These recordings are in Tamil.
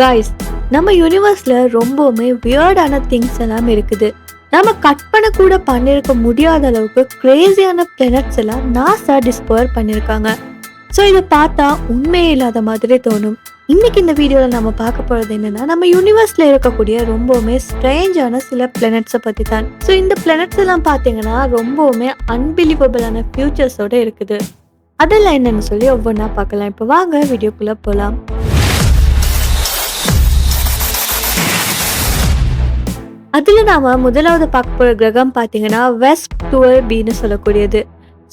காய்ஸ் நம்ம யூனிவர்ஸில் ரொம்பவுமே வியர்டான திங்ஸ் எல்லாம் இருக்குது. நம்ம கற்பனை கூட பண்ணியிருக்க முடியாத அளவுக்கு கிரேசியான பிளானட்ஸ் எல்லாம் நாசா டிஸ்கவர் பண்ணியிருக்காங்க ஸோ இதை பார்த்தா உண்மையே இல்லாத மாதிரி தோணும். இன்னைக்கு இந்த வீடியோவில் நம்ம பார்க்க போகிறது என்னன்னா நம்ம யூனிவர்ஸில் இருக்கக்கூடிய ரொம்பவுமே ஸ்ட்ரேஞ்சான சில பிளானட்ஸை பற்றி தான் ஸோ இந்த பிளானட்ஸ் எல்லாம் பார்த்தீங்கன்னா ரொம்பவுமே அன்பிலீவபிளான ஃபியூச்சர்ஸோட இருக்குது. அதெல்லாம் என்னன்னு சொல்லி ஒவ்வொன்றா பார்க்கலாம். இப்போ வாங்க வீடியோக்குள்ளே போகலாம் அதில் நாம முதலாவது பார்க்க போகிற கிரகம் பார்த்தீங்கன்னா வெஸ்ட் டுவெல் பின்னு சொல்லக்கூடியது.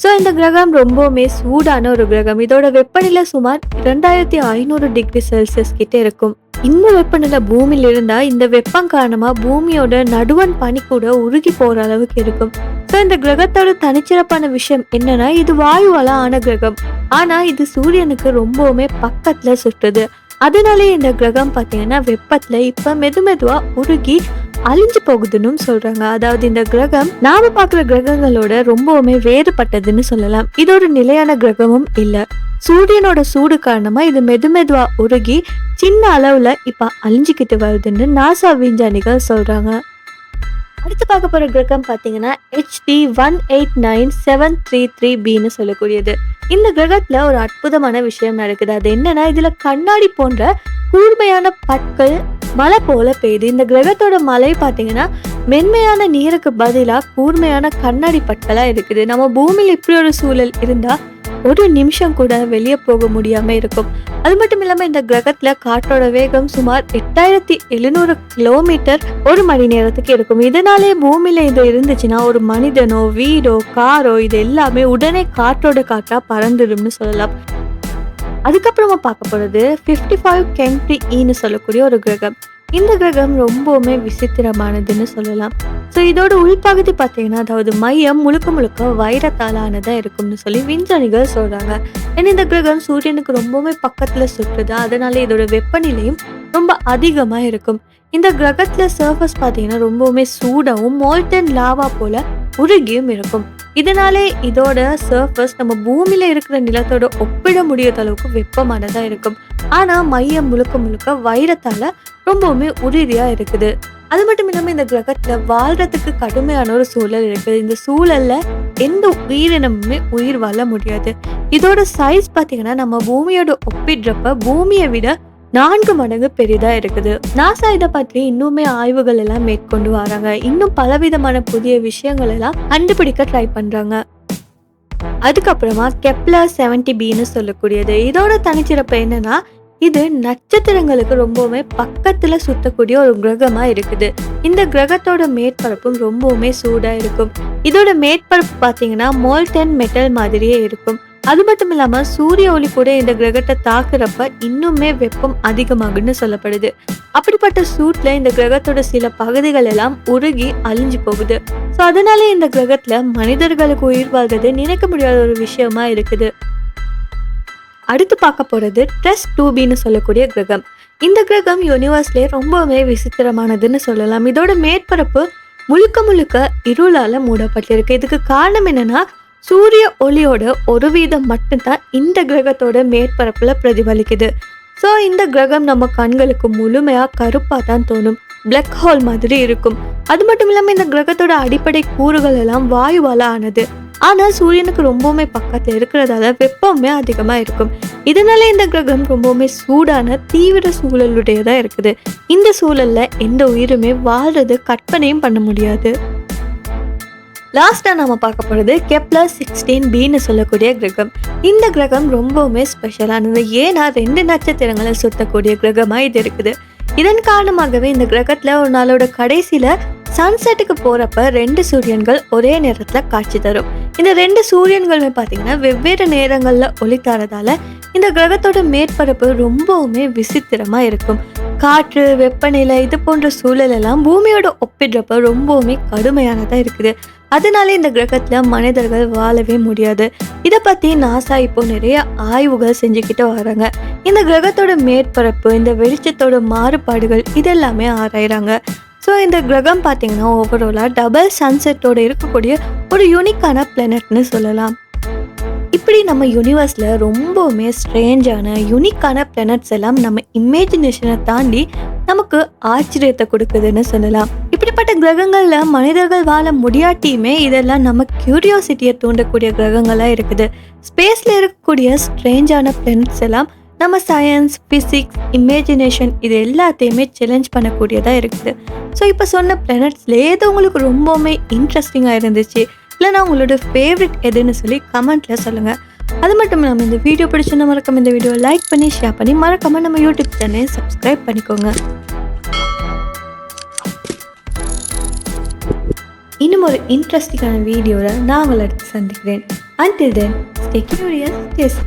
ஸோ இந்த கிரகம் ரொம்பவுமே சூடான ஒரு கிரகம். இதோட வெப்பநிலை சுமார் ரெண்டாயிரத்தி ஐநூறு டிகிரி செல்சியஸ் கிட்டே இருக்கும். இந்த வெப்பநிலை பூமியில் இருந்தால் இந்த வெப்பம் காரணமாக பூமியோட நடுவன் பனி கூட உருகி போகிற அளவுக்கு இருக்கும். ஸோ இந்த கிரகத்தோட தனிச்சிறப்பான விஷயம் என்னன்னா இது வாயுவால ஆன கிரகம். ஆனால் இது சூரியனுக்கு ரொம்பவுமே பக்கத்தில் சுற்றுது. அதனாலே இந்த கிரகம் பார்த்தீங்கன்னா வெப்பத்தில் இப்போ மெது மெதுவாக உருகி அழிஞ்சு போகுதுன்னு சொல்றாங்க. அதாவது இந்த கிரகம் நாம பார்க்குற கிரகங்களோட ரொம்பவுமே வேறுபட்டதுன்னு சொல்லலாம். இது ஒரு நிலையான கிரகமும் இல்ல. சூரியனோட சூடு காரணமா இது மெதுமெதுவா உருகி சின்ன அளவுல இப்ப அழிஞ்சுக்கிட்டு வருதுன்னு நாசா விஞ்ஞானிகள் சொல்றாங்க. அடுத்து பார்க்க போற கிரகம் பார்த்தீங்கன்னா HD one eight nine seven three three பின்னு சொல்லக்கூடியது. இந்த கிரகத்துல ஒரு அற்புதமான விஷயம் நடக்குது. அது என்னன்னா இதுல கண்ணாடி போன்ற கூர்மையான பற்கள் மழை போல பெய்யுது இந்த கிரகத்தோட மழை பார்த்தீங்கன்னா மென்மையான நீருக்கு பதிலாக கூர்மையான கண்ணாடி பற்களா இருக்குது. நம்ம பூமியில் இப்படி ஒரு சூழல் இருந்தால் ஒரு நிமிஷம் கூட வெளியே போக முடியாம இருக்கும். அது மட்டும் இல்லாம இந்த கிரகத்துல காற்றோட வேகம் சுமார் எட்டாயிரத்தி எழுநூறு கிலோமீட்டர் ஒரு மணி நேரத்துக்கு இருக்கும். இதனாலே பூமியில இது இருந்துச்சுன்னா ஒரு மனிதனோ வீடோ காரோ இது எல்லாமே உடனே காற்றோட காற்றா பறந்துடும்னு சொல்லலாம். அதுக்கப்புறமா பார்க்க போகிறது ஃபிஃப்டி ஃபைவ் கென்ட்ரி ஈன்னு சொல்லக்கூடிய ஒரு கிரகம். இந்த கிரகம் ரொம்பவுமே விசித்திரமானதுன்னு சொல்லலாம். ஸோ இதோட உள்பகுதி பார்த்தீங்கன்னா அதாவது மையம் முழுக்க முழுக்க வைரத்தால் ஆனதாக இருக்கும்னு சொல்லி விஞ்ஞானிகள் சொல்கிறாங்க ஏன்னா இந்த கிரகம் சூரியனுக்கு ரொம்பவுமே பக்கத்தில் சுற்றுது. அதனால இதோட வெப்பநிலையும் ரொம்ப அதிகமாக இருக்கும். இந்த கிரகத்தில் சர்ஃபஸ் பார்த்தீங்கன்னா ரொம்பவுமே சூடாகவும் மோல்டன் லாவா போல உருகியும் இருக்கும். இதனாலே இதோட சர்ஃபஸ் நம்ம பூமியில இருக்கிற நிலத்தோட ஒப்பிட முடியாத அளவுக்கு வெப்பமானதா இருக்கும். ஆனா மையம் முழுக்க முழுக்க வைரத்தால ரொம்பவுமே உறுதியா இருக்குது. அது மட்டும் இல்லாம இந்த கிரகத்துல வாழ்றதுக்கு கடுமையான ஒரு சூழல் இருக்குது. இந்த சூழல்ல எந்த உயிரினமுமே உயிர் வாழ முடியாது. இதோட சைஸ் பாத்தீங்கன்னா நம்ம பூமியோட ஒப்பிடுறப்ப பூமியை விட நான்கு மடங்கு பெரிதா இருக்குது. நாசா இதை பற்றி இன்னுமே ஆய்வுகள் எல்லாம் மேற்கொண்டு வராங்க. இன்னும் பலவிதமான புதிய விஷயங்கள் எல்லாம் கண்டுபிடிக்க ட்ரை பண்றாங்க. அதுக்கப்புறமா கெப்லர் செவன்டி பின்னு சொல்லக்கூடியது. இதோட தனிச்சிறப்பு என்னன்னா இது நட்சத்திரங்களுக்கு ரொம்பவுமே பக்கத்துல சுத்தக்கூடிய ஒரு கிரகமா இருக்குது. இந்த கிரகத்தோட மேற்பரப்பும் ரொம்பவுமே சூடா இருக்கும். இதோட மேற்பரப்பு பாத்தீங்கன்னா மோல்டன் மெட்டல் மாதிரியே இருக்கும். அது மட்டும் இல்லாம சூரிய ஒளி கூட இந்த கிரகத்தை தாக்குறப்ப இன்னுமே வெப்பம் அதிகமாகுன்னு சொல்லப்படுது. அப்படிப்பட்ட சூட்ல இந்த கிரகத்தோட சில பகுதிகள் எல்லாம் உருகி அழிஞ்சு போகுது. ஸோ அதனால இந்த கிரகத்துல மனிதர்களுக்கு உயிர் வாழ்றது நினைக்க முடியாத ஒரு விஷயமா இருக்குது. அடுத்து பார்க்க போறது ட்ரெஸ் டூபின்னு சொல்லக்கூடிய கிரகம். இந்த கிரகம் யூனிவர்ஸ்லேயே ரொம்பவே விசித்திரமானதுன்னு சொல்லலாம். இதோட மேற்பரப்பு முழுக்க முழுக்க இருளால மூடப்பட்டிருக்கு. இதுக்கு காரணம் என்னன்னா சூரிய ஒளியோட ஒரு வீதம் மட்டும்தான் இந்த கிரகத்தோட மேற்பரப்புல பிரதிபலிக்குது. ஸோ இந்த கிரகம் நம்ம கண்களுக்கு முழுமையாக கருப்பாக தான் தோணும். பிளாக் ஹோல் மாதிரி இருக்கும். அது மட்டும் இல்லாமல் இந்த கிரகத்தோட அடிப்படை கூறுகள் எல்லாம் வாயுவால ஆனது. ஆனால் சூரியனுக்கு ரொம்பவுமே பக்கத்தில் இருக்கிறதால வெப்பமே அதிகமாக இருக்கும். இதனால இந்த கிரகம் ரொம்பவுமே சூடான தீவிர சூழலுடையதாக இருக்குது. இந்த சூழலில் எந்த உயிருமே வாழ்றது கற்பனையும் பண்ண முடியாது. லாஸ்ட்டாக நம்ம பார்க்க போகிறது கெப்லர் சிக்ஸ்டீன் பின்னு சொல்லக்கூடிய கிரகம். இந்த கிரகம் ரொம்பவுமே ஸ்பெஷலானது ஏன்னா ரெண்டு நட்சத்திரங்களை சுத்தக்கூடிய கிரகமாக இது இருக்குது. இதன் காரணமாகவே இந்த கிரகத்தில் ஒரு நாளோட கடைசியில் சன்செட்டுக்கு போகிறப்ப ரெண்டு சூரியன்கள் ஒரே நேரத்தில் காட்சி தரும். இந்த ரெண்டு சூரியன்களுமே பார்த்தீங்கன்னா வெவ்வேறு நேரங்களில் ஒளி தரதால இந்த கிரகத்தோட மேற்பரப்பு ரொம்பவுமே விசித்திரமாக இருக்கும். காற்று வெப்பநிலை இது போன்ற சூழல் எல்லாம் பூமியோட ஒப்பிடுறப்ப ரொம்பவுமே கடுமையானதாக இருக்குது. அதனால இந்த கிரகத்துல மனிதர்கள் வாழவே முடியாது. இதை பத்தி நாசா இப்போ நிறைய ஆய்வுகள் செஞ்சுக்கிட்டு வராங்க. இந்த கிரகத்தோட மேற்பரப்பு இந்த வெளிச்சத்தோட மாறுபாடுகள் இதெல்லாமே ஆராயிறாங்க. ஸோ இந்த கிரகம் பார்த்தீங்கன்னா ஓவராலாக டபுள் சன்செட்டோட இருக்கக்கூடிய ஒரு யூனிக்கான பிளானட்னு சொல்லலாம். இப்படி நம்ம யூனிவர்ஸில் ரொம்பவுமே ஸ்ட்ரேஞ்சான யூனிக்கான பிளானட்ஸ் எல்லாம் நம்ம இமேஜினேஷனை தாண்டி நமக்கு ஆச்சரியத்தை கொடுக்குதுன்னு சொல்லலாம். இப்படிப்பட்ட கிரகங்களில் மனிதர்கள் வாழ முடியாட்டியுமே இதெல்லாம் நம்ம கியூரியாசிட்டியை தூண்டக்கூடிய கிரகங்களாக இருக்குது. ஸ்பேஸில் இருக்கக்கூடிய ஸ்ட்ரேஞ்சான பிளானட்ஸ் எல்லாம் நம்ம சயின்ஸ் ஃபிசிக்ஸ் இமேஜினேஷன் இது எல்லாத்தையுமே சேலஞ்ச் பண்ணக்கூடியதாக இருக்குது. ஸோ இப்போ சொன்ன பிளானட்ஸில் ஏதோ உங்களுக்கு ரொம்பவுமே இன்ட்ரெஸ்டிங்காக இருந்துச்சு. இல்லைனா உங்களோட ஃபேவரட் எதுன்னு சொல்லி கமெண்ட்டில் சொல்லுங்கள் அது மட்டும் இல்லாமல் இந்த வீடியோ பிடிச்சிருந்தா மறக்காம இந்த வீடியோ லைக் பண்ணி ஷேர் பண்ணி மறக்காம நம்ம யூடியூப் சேனலை சப்ஸ்கிரைப் பண்ணிக்கோங்க. இன்னும் ஒரு இன்ட்ரெஸ்டிங்கான வீடியோவில் நான் உங்களை அடுத்து சந்திக்கிறேன். Until then stay curious